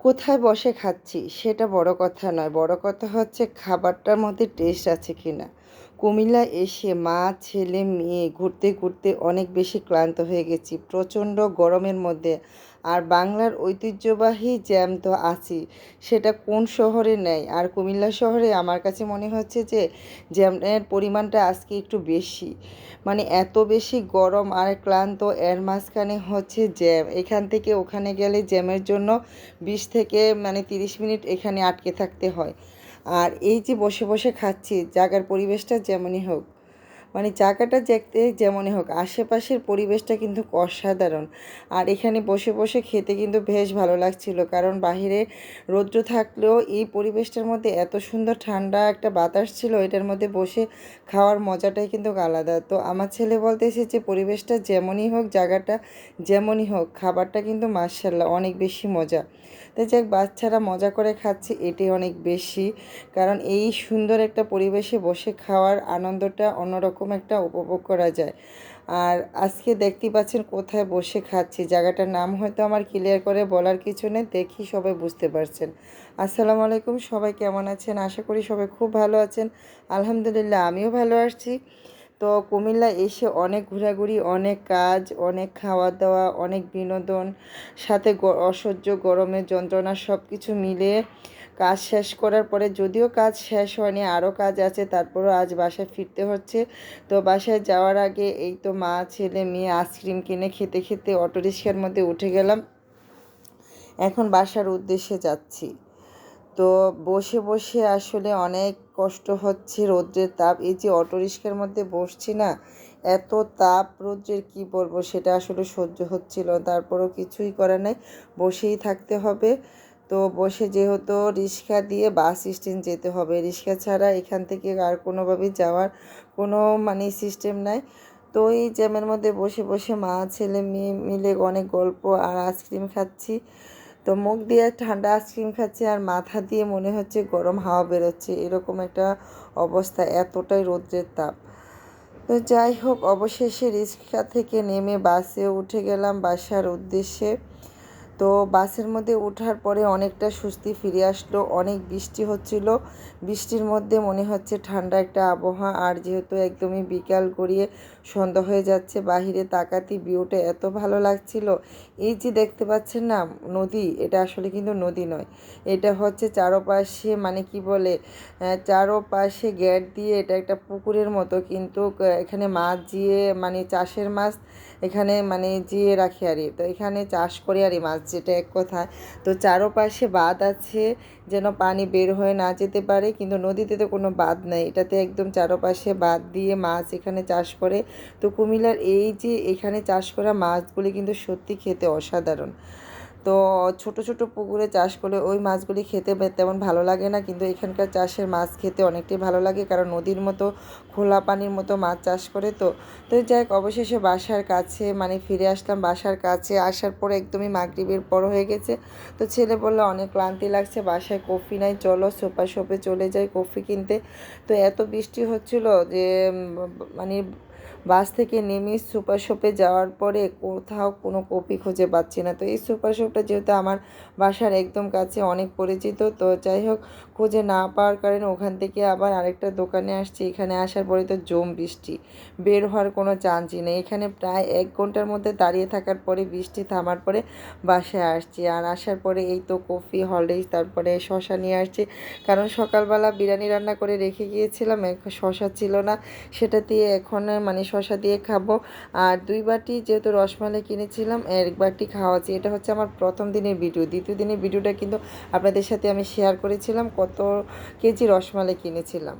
কোথায় বসে খাচ্ছি? সেটা বড় কথা নয়। বড় কথা হচ্ছে, খাবারটার মধ্যে টেস্ট আছে কি না কুমিল্লা এসে মা, ছেলে, মেয়ে ঘুরতে ঘুরতে অনেক বেশি ক্লান্ত হয়ে গেছি। প্রচণ্ড গরমের মধ্যে আর বাংলার ঐতিহ্যবাহী জ্যাম তো আছি সেটা কোন শহরে নেই? আর কুমিল্লা শহরে আমার কাছে মনে হচ্ছে যে জ্যামের পরিমাণটা আজকে একটু বেশি। মানে এত বেশি গরম আর ক্লান্ত, এর মাঝখানে হচ্ছে জ্যাম। এখান থেকে ওখানে গেলে জ্যামের জন্য বিশ থেকে মানে তিরিশ মিনিট এখানে আটকে থাকতে হয়। আর এই যে বসে বসে খাচ্ছি জায়গার পরিবেশটা যেমনই হোক। মানে জায়গাটা দেখতে যেমনই হোক, আশেপাশের পরিবেশটা কিন্তু অসাধারণ। আর এখানে বসে বসে খেতে কিন্তু বেশ ভালো লাগছিল, কারণ বাহিরে রৌদ্র থাকলেও এই পরিবেশটার মধ্যে এত সুন্দর ঠান্ডা একটা বাতাস ছিল, এটার মধ্যে বসে খাওয়ার মজাটাই কিন্তু আলাদা। তো আমার ছেলে বলতেছে যে পরিবেশটা যেমনই হোক, জায়গাটা যেমনই হোক, খাবারটা কিন্তু মার্শাল্লাহ অনেক বেশি মজা। তো যাক, বাচ্চারা মজা করে খাচ্ছে এটি অনেক বেশি, কারণ এই সুন্দর একটা পরিবেশে বসে খাওয়ার আনন্দটা অন্যরকম। একটা উপভোগ করা যায়। আর আজকে দেখতে পাচ্ছেন কোথায় বসে খাচ্ছি। জায়গাটার নাম হয়তো আমার ক্লিয়ার করে বলার কিছু নেই, দেখি সবাই বুঝতে পারছেন। আসসালামু আলাইকুম, সবাই কেমন আছেন? আশা করি সবাই খুব ভালো আছেন। আলহামদুলিল্লাহ, আমিও ভালো আসছি তো কুমিল্লা এসে অনেক ঘোরাঘুরি, অনেক কাজ, অনেক খাওয়া দাওয়া অনেক বিনোদন, সাথে অসহ্য গরমের যন্ত্রণা সব কিছু মিলিয়ে কাজ শেষ করার পরে যদিও কাজ শেষ হয়নি, আরও কাজ আছে, তারপরও আজ বাসায় ফিরতে হচ্ছে। তো বাসায় যাওয়ার আগে এই তো মা, ছেলে, মেয়ে আইসক্রিম কিনে খেতে খেতে অটোরিক্সার মধ্যে উঠে গেলাম। এখন বাসার উদ্দেশ্যে যাচ্ছি। তো বসে বসে আসলে অনেক কষ্ট হচ্ছে রৌদ্রের তাপ। এই যে অটোরিক্সার মধ্যে বসছি না, এত তাপ রৌদ্রের কি বলব? সেটা আসলে সহ্য হচ্ছিল তারপরও কিছুই করে নাই, বসেই থাকতে হবে। তো বসে যেহেতু রিক্সা দিয়ে বাস স্ট্যান্ড যেতে হবে। রিক্সা ছাড়া এখান থেকে আর কোনোভাবে যাওয়ার কোনো মানে সিস্টেম নাই। তো এই জ্যামের মধ্যে বসে বসে মা, ছেলে, মেয়ে মিলে অনেক গল্প আর আইসক্রিম খাচ্ছি। তো মুখ দিয়ে ঠান্ডা আইসক্রিম খাচ্ছি আর মাথা দিয়ে মনে হচ্ছে গরম হাওয়া বেরোচ্ছে। এরকম একটা অবস্থা, এতটাই রৌদ্রের তাপ। তো যাই হোক, অবশেষে রিক্সা থেকে নেমে বাসে উঠে গেলাম বাসার উদ্দেশ্যে। তো বাসের মধ্যে ওঠার পরে অনেকটা স্বস্তি ফিরে আসলো, অনেক বৃষ্টি হচ্ছিল। বৃষ্টির মধ্যে মনে হচ্ছে ঠান্ডা একটা আবহাওয়া, আর যেহেতু একদমই বিকাল গড়িয়ে সন্ধ্যা হয়ে যাচ্ছে, বাহিরে তাকাতি ভিউটা এত ভালো লাগছিল। এই যে দেখতে পাচ্ছেন না, নদী, এটা আসলে কিন্তু নদী নয়। এটা হচ্ছে চারোপাশে মানে কি বলে চারোপাশে গ্যাট দিয়ে এটা একটা পুকুরের মতো, কিন্তু এখানে মাছ জিয়ে মানে চাষের মাছ এখানে মানে জিয়ে রাখে আর তো এখানে চাষ করে আর মাছ যেটা এক কথা তো চারোপাশে বাঁধ আছে, যেন পানি বের হয়ে না যেতে পারে, কিন্তু নদীতে তো কোনো বাঁধ নেই। এটাতে একদম চারোপাশে বাঁধ দিয়ে মাছ এখানে চাষ করে। তো কুমিল্লার এই যে এখানে চাষ করা মাছগুলি কিন্তু সত্যি খেতে অসাধারণ। তো ছোট ছোট পুকুরে চাষ করলে ওই মাছগুলি খেতে তেমন ভালো লাগে না। কিন্তু এখানকার চাষের মাছ খেতে অনেকটাই ভালো লাগে, কারণ নদীর মতো খোলা পানির মতো মাছ চাষ করে তো। তো যাই হোক, অবশেষে বাসার কাছে মানে ফিরে আসলাম বাসার কাছে। আসার পরে একদমই মাগরিবের পর হয়ে গেছে। তো ছেলে বলল, অনেক ক্লান্তি লাগছে, বাসায় কফি নাই, চলো সোপা সোপে চলে যাই কফি কিনতে। তো এত বৃষ্টি হচ্ছিল যে মানে বাস থেকে নেমে সুপার শপে যাওয়ার পরে কোথাও কোনো কপি খুঁজে পাচ্ছি না। তো এই সুপার শপটা যেহেতু আমার বাসার একদম কাছে অনেক পরিচিত, তো যাই হোক, খুঁজে না পাওয়ার কারণে ওখান থেকে আবার আরেকটা দোকানে আসছি। এখানে আসার পরে তো জম বৃষ্টি, বের হওয়ার কোনো চান্সই নেই। এখানে প্রায় এক ঘণ্টার মধ্যে দাঁড়িয়ে থাকার পরে বৃষ্টি থামার পরে বাসায় আসছি। আর আসার পরে এই তো কফি হলডেজ তারপরে শশা নিয়ে আসছি। কারণ সকালবেলা বিরিয়ানি রান্না করে রেখে গিয়েছিলাম শশা ছিল না। সেটা দিয়ে এখন মানে শশা দিয়ে খাব। আর দুই বাটি যেহেতু রসমালাই কিনেছিলাম এক বাটি খাওয়াচ্ছি। এটা হচ্ছে আমার প্রথম দিনের ভিডিও। দ্বিতীয় দিনের ভিডিওটা কিন্তু আপনাদের সাথে আমি শেয়ার করেছিলাম কত কেজি রসমালাই কিনেছিলাম।